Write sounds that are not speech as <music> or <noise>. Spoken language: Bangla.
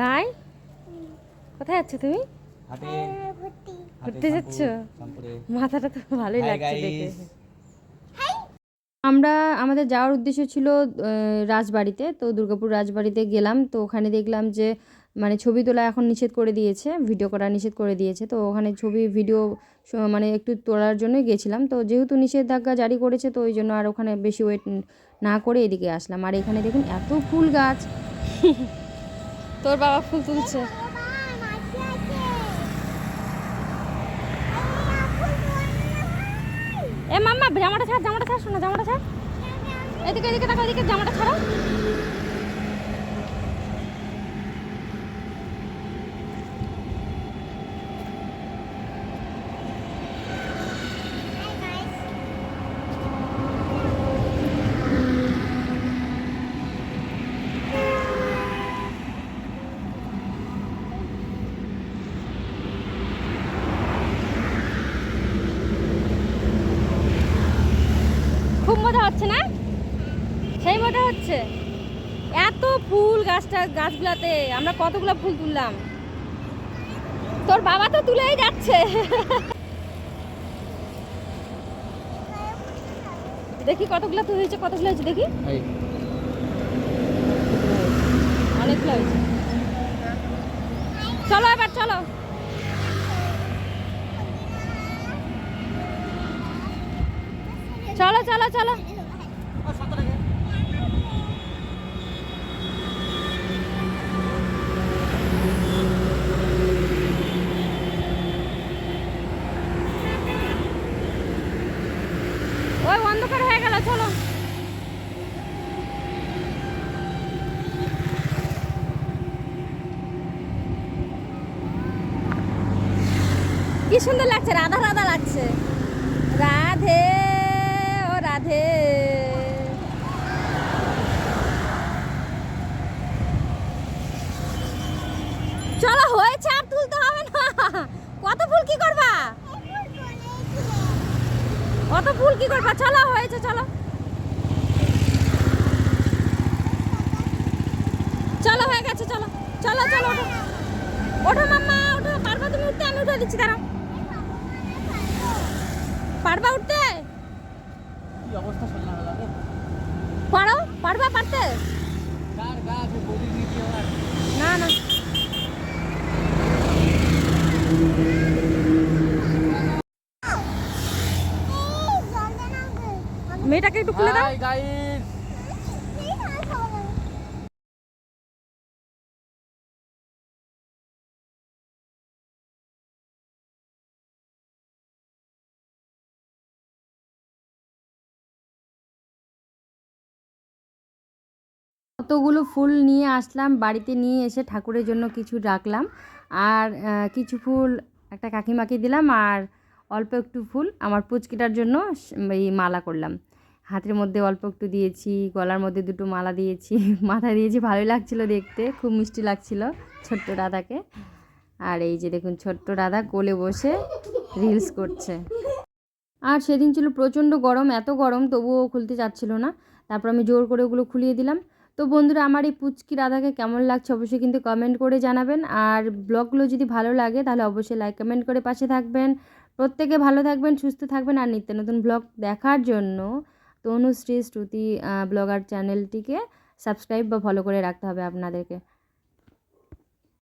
রায়? কোথায় যাচ্ছ তুমি? ঘুরতে যাচ্ছ? মাথাটা তো ভালোই লাগছে দেখে। আমরা আমাদের যাওয়ার উদ্দেশ্য ছিল রাজবাড়িতে। তো দুর্গাপুর রাজবাড়িতে গেলাম। তো ওখানে দেখলাম যে মানে ছবি তোলা এখন নিষেধ করে দিয়েছে ভিডিও করা নিষেধ করে দিয়েছে। তো ওখানে ছবি ভিডিও মানে একটু তোলার জন্যই গেছিলাম। তো যেহেতু নিষেধাজ্ঞা জারি করেছে তো ওই জন্য আর ওখানে বেশি ওয়েট না করে এদিকে আসলাম। আর এখানে দেখুন এত ফুল গাছ। <laughs> তোর বাবা ফুল তুলছে। এ মাম্মা, জামাটা ছাড় জামাটা ছাড়, শোনা, জামাটা ছাড়। এদিকে এদিকে দেখো এদিকে, জামাটা ছাড়ো। খুব মজা হচ্ছে না? সেই মজা হচ্ছে। এত ফুল গাছটা গাছগুলাতে আমরা কতগুলো ফুল তুললাম? তোর বাবা তো তুলেই যাচ্ছে। দেখি কতগুলো তুই হয়েছে কতগুলো হয়েছে দেখি। অনেকগুলো হয়েছে। চলো এবার চলো। চলো চলো চলো। ওই অন্ধকার হয়ে গেল, চলো। কি সুন্দর লাগছে, রাধা রাধা লাগছে। রাধে কি করবা? কত ফুল কি করবা? চলো, হয়েছে, চলো। চলো, হয়ে গেছে, চলো। চলো চলো, ওঠো। ওঠো, মাম্মা, ওঠো। পারবা তুমি উঠতে? আমি উঠে দিচ্ছি, দাঁড়াও। পারবা উঠতে? মেয়েটাকে একটু খুলে দাও। গাইস কতগুলো ফুল নিয়ে আসলাম বাড়িতে নিয়ে এসে ঠাকুরের জন্য কিছু রাখলাম। আর কিছু ফুল একটা কাকিমাকে দিলাম আর অল্প একটু ফুল আমার পুচকিটার জন্য এই মালা করলাম। হাতের মধ্যে অল্প একটু দিয়েছি, গলার মধ্যে দুটো মালা দিয়েছি। <laughs> মাথায় দিয়েছি, ভালোই লাগছিল দেখতে, খুব মিষ্টি লাগছিল ছোট্ট রাধাকে। আর এই যে দেখুন, ছোট্ট রাধা কোলে বসে রিলস করছে। আর সেদিন ছিল প্রচণ্ড গরম, এত গরম, তবুও খুলতে চাচ্ছিল না। তারপর আমি জোর করে ওগুলো খুলিয়ে দিলাম। তো বন্ধুরা, আমার এই পুচকি রাধাকে কেমন লাগছে অবশ্যই কিন্তু কমেন্ট করে জানাবেন। আর ব্লগগুলো যদি ভালো লাগে, তাহলে অবশ্যই লাইক কমেন্ট করে পাশে থাকবেন। প্রত্যেকে ভালো থাকবেন, সুস্থ থাকবেন, আর নিত্য নতুন ব্লগ দেখার জন্য তনুশ্রী শ্রুতি ব্লগার চ্যানেলটিকে সাবস্ক্রাইব বা ফলো করে রাখতে হবে আপনাদেরকে।